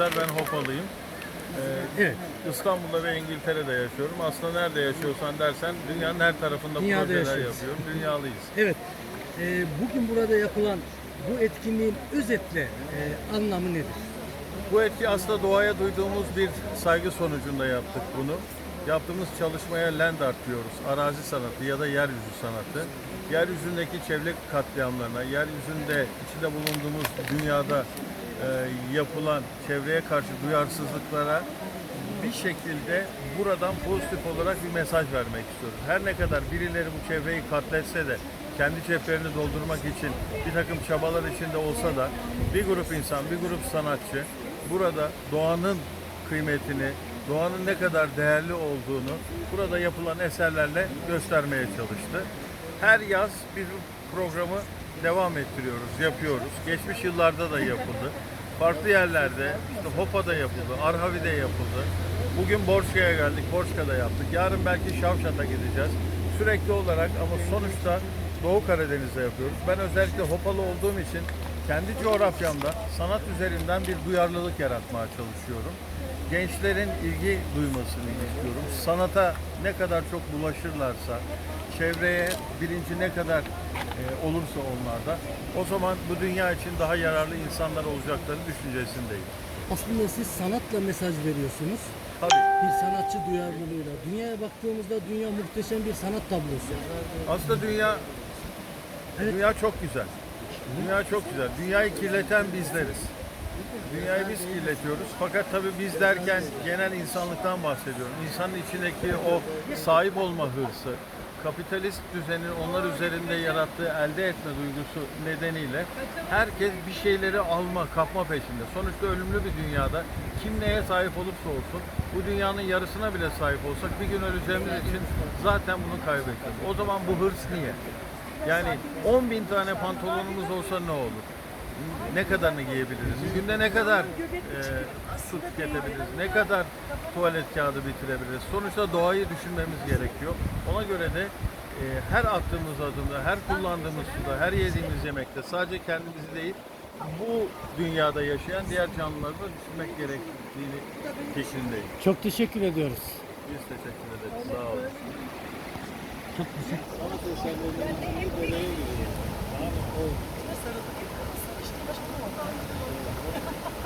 Özer, ben Hopalıyım. Ee, Evet. İstanbul'da ve İngiltere'de yaşıyorum. Aslında nerede yaşıyorsan dersen dünyanın her tarafında Dünyada projeler yaşıyoruz. yapıyorum. Dünyalıyız. Evet. Ee, bugün burada yapılan bu etkinliğin özetle e, anlamı nedir? Bu etki aslında doğaya duyduğumuz bir saygı sonucunda yaptık bunu. Yaptığımız çalışmaya land art diyoruz. Arazi sanatı ya da yeryüzü sanatı. Yeryüzündeki çevre katliamlarına, yeryüzünde içinde bulunduğumuz dünyada e, yapılan çevreye karşı duyarsızlıklara bir şekilde buradan pozitif olarak bir mesaj vermek istiyoruz. Her ne kadar birileri bu çevreyi katletse de kendi ceplerini doldurmak için bir takım çabalar içinde olsa da bir grup insan, bir grup sanatçı burada doğanın kıymetini, doğanın ne kadar değerli olduğunu burada yapılan eserlerle göstermeye çalıştı. Her yaz bir programı devam ettiriyoruz, yapıyoruz. Geçmiş yıllarda da yapıldı. Farklı yerlerde, işte Hopa'da yapıldı, Arhavi'de yapıldı. Bugün Borçka'ya geldik, Borçka'da yaptık. Yarın belki Şavşat'a gideceğiz. Sürekli olarak ama sonuçta Doğu Karadeniz'de yapıyoruz. Ben özellikle Hopalı olduğum için kendi coğrafyamda sanat üzerinden bir duyarlılık yaratmaya çalışıyorum. Gençlerin ilgi duymasını istiyorum. Sanata ne kadar çok bulaşırlarsa, çevreye bilinci ne kadar e, olursa onlarda, o zaman bu dünya için daha yararlı insanlar olacakları düşüncesindeyim. Aslında siz sanatla mesaj veriyorsunuz. Tabii. Bir sanatçı duyarlılığıyla. Dünyaya baktığımızda dünya muhteşem bir sanat tablosu. Aslında dünya Evet. dünya çok güzel. Dünya çok güzel. Dünyayı kirleten bizleriz. Dünyayı biz kirletiyoruz. Fakat tabii biz derken genel insanlıktan bahsediyorum. İnsanın içindeki o sahip olma hırsı, kapitalist düzenin onlar üzerinde yarattığı elde etme duygusu nedeniyle herkes bir şeyleri alma, kapma peşinde. Sonuçta ölümlü bir dünyada kim neye sahip olursa olsun bu dünyanın yarısına bile sahip olsak bir gün öleceğimiz için zaten bunu kaybettik. O zaman bu hırs niye? Yani 10 bin tane pantolonumuz olsa ne olur? Ne kadarını giyebiliriz? Günde ne kadar e, su tüketebiliriz? Ne kadar tuvalet kağıdı bitirebiliriz? Sonuçta doğayı düşünmemiz gerekiyor. Ona göre de e, her attığımız adımda, her kullandığımız suda, her yediğimiz yemekte sadece kendimizi değil, bu dünyada yaşayan diğer canlıları da düşünmek gerektiğini fikrindeyim. Çok teşekkür ediyoruz. Biz teşekkür ederiz. Sağ olun. Çok teşekkür Gracias.